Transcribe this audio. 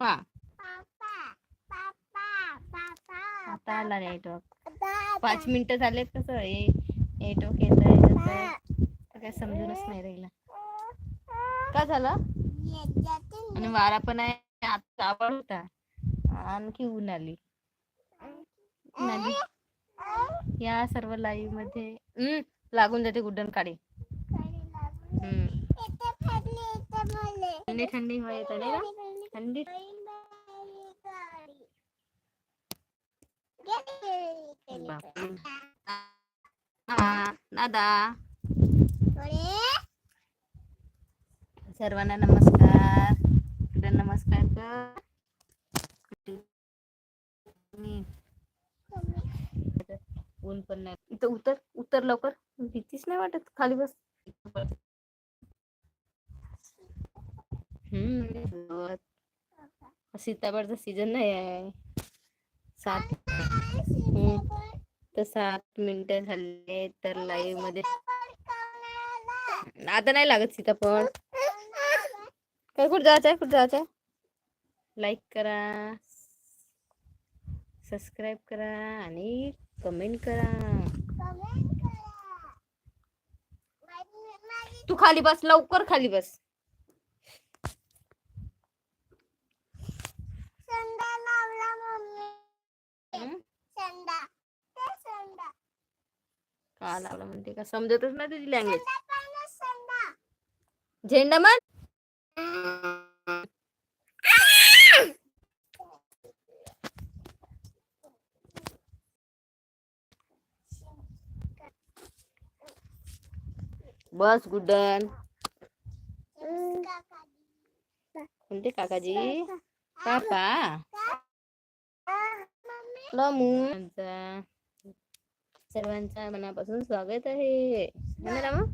पापा आता आला नेटवर्क पाच मिनिटं झालेत कसं हे नेटवर्क येत आहे. काय समजूनच नाही राहिला. काय झालं? आणि वारा पण आहे. आता आवाज होता. आणखी ऊन आली. या सर्व लाईव्हमध्ये. हम्म, लागून जाते गुड्डन काढे. थंडी थंडी हवा येत आहे ना थंडी हा, दादा. सर्वांना नमस्कार. नमस्कार कर. ऊन पण नाही. इथं उतर उतर लवकर. भीतीच नाही वाटत. खाली बस. हम्म सीताफळचा सीजन नाही आहे. सात हम्म. तर सात मिनिटं झाले तर लाईव्हमध्ये. आता नाही लागत सीताफळ काय कुठं जायचं आहे? कुठं जायचं आहे? लाईक करा. सबस्क्राईब करा आणि कमेंट करा. तू खाली बस लवकर खाली बस. का लावला म्हणते का समजतच नाही तुझी लँग्वेज झेंडा मन बस गुड्डन म्हणते काकाजी पापा लमू आमचा सर्वांचा मनापासून स्वागत आहे. रामा